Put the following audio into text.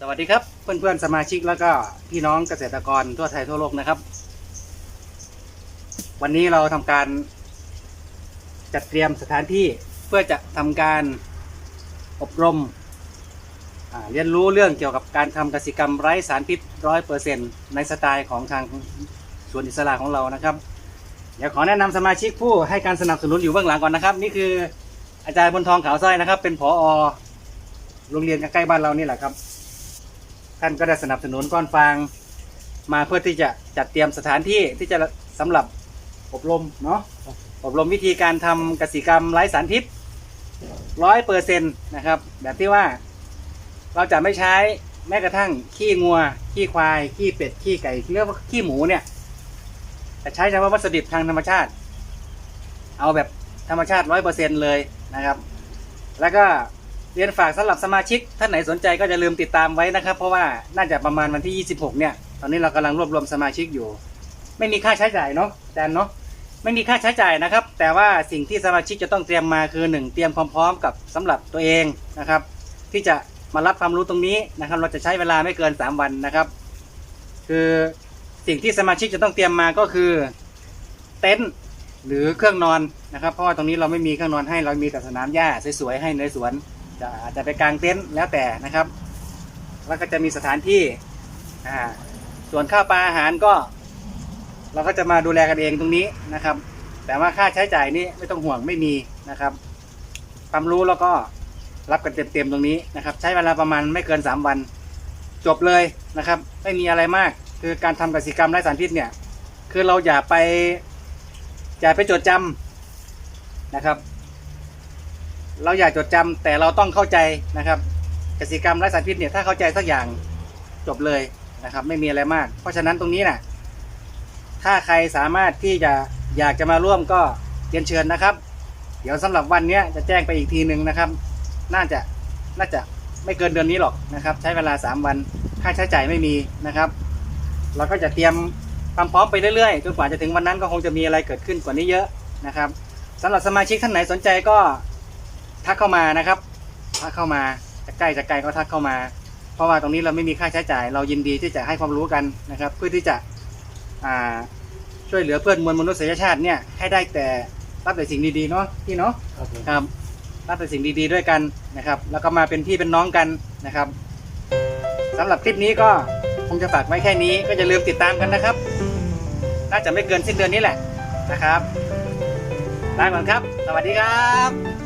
สวัสดีครับเพื่อนๆสมาชิกแล้วก็พี่น้องเกษตรกรทั่วไทยทั่วโลกนะครับ วันนี้เราทำการ จัดเตรียมสถานที่เพื่อจะทำการอบรมเรียนรู้เรื่องเกี่ยวกับการทำกสิกรรมไร้สารพิษร้อยเปอร์เซ็นต์ในสไตล์ของทางสวนอิสระของเรานะครับ เดี๋ยวขอแนะนำสมาชิกผู้ให้การสนับสนุนอยู่เบื้องหลังก่อนนะครับ นี่คืออาจารย์บนทองขาวสร้อยนะครับ เป็นผอโรงเรียนใกล้บ้านเรานี่แหละครับ ท่านก็ได้สนับสนุนก้อนฟางมาเพื่อที่จะจัดเตรียมสถานที่ที่จะสำหรับอบรมเนาะอบรมวิธีการทำกสิกรรมไร้สารพิษร้อยเปอร์เซ็นต์นะครับ แบบที่ว่าเราจะไม่ใช้แม้กระทั่งขี้งัว ขี้ควาย ขี้เป็ด ขี้ไก่เรียกว่าขี้หมูเนี่ยจะใช้เฉพาะวัสดุทางธรรมชาติ เอาแบบธรรมชาติร้อยเปอร์เซ็นต์เลยนะครับ แล้วก็ เรียนฝากสำหรับสมาชิกท่านไหนสนใจก็จะลืมติดตามไว้นะครับ เพราะว่าน่าจะประมาณวันที่ 26 เนี่ย ตอนนี้เรากำลังรวบรวมสมาชิกอยู่ ไม่มีค่าใช้จ่ายเนาะอาจารย์เนาะไม่มีค่าใช้จ่ายนะครับ แต่ว่าสิ่งที่สมาชิกจะต้องเตรียมมาคือหนึ่งเตรียมความพร้อมกับสำหรับตัวเองนะครับ ที่จะมารับความรู้ตรงนี้นะครับ เราจะใช้เวลาไม่เกิน 3 วันนะครับ คือสิ่งที่สมาชิกจะต้องเตรียมมาก็คือเต็นท์หรือเครื่องนอนนะครับ เพราะว่าตรงนี้เราไม่มีเครื่องนอนให้เรามีแต่สนามหญ้าสวยๆให้ในสวน จะอาจจะไปกางเต็นท์แล้วแต่นะครับ แล้วก็จะมีสถานที่อ่าส่วนค่าปลาอาหารก็ เราก็จะมาดูแลกันเองตรงนี้นะครับ แต่ว่าค่าใช้จ่ายนี่ไม่ต้องห่วงไม่มีนะครับ ความรู้แล้วก็รับกันเต็มๆตรงนี้นะครับ ใช้เวลาประมาณไม่เกิน 3 วัน จบเลยนะครับ ไม่มีอะไรมากคือการทำกสิกรรมไร้สารพิษเนี่ย คือเราอย่าไปอย่าไปจดจำนะครับ เราอยากจดจำแต่เราต้องเข้าใจนะครับกสิกรรมไร้สารพิษเนี่ยถ้าเข้าใจสักอย่างจบเลยนะครับ ไม่มีอะไรมาก เพราะฉะนั้นตรงนี้น่ะถ้าใครสามารถที่จะอยากจะมาร่วมก็เรียนเชิญนะครับ เดี๋ยวสำหรับวันนี้จะแจ้งไปอีกทีหนึ่งนะครับ น่าจะน่าจะไม่เกินเดือนนี้หรอกนะครับ ใช้เวลา 3 วันค่าใช้จ่ายไม่มีนะครับ เราก็จะเตรียมความพร้อมไปเรื่อยๆจนกว่าจะถึงวันนั้นก็คงจะมีอะไรเกิดขึ้นกว่านี้เยอะนะครับสำหรับสมาชิกท่านไหนสนใจก็ ทักเข้ามานะครับทักเข้ามาจะใกล้จะไกลก็ทักเข้ามา เพราะว่าตรงนี้เราไม่มีค่าใช้จ่าย เรายินดีที่จะให้ความรู้กันนะครับ เพื่อที่จะอ่าช่วยเหลือเพื่อนมวลมนุษยชาติเนี่ยให้ได้แต่รับแต่สิ่งดีๆเนาะพี่เนาะครับผมครับรับแต่สิ่งดีๆด้วยกันนะครับ แล้วก็มาเป็นพี่เป็นน้องกันนะครับสำหรับคลิปนี้ก็คงจะฝากไว้แค่นี้ก็อย่าลืมติดตามกันนะครับ น่าจะไม่เกินสิ้นเดือนนี้แหละนะครับลาก่อนครับ สวัสดีครับ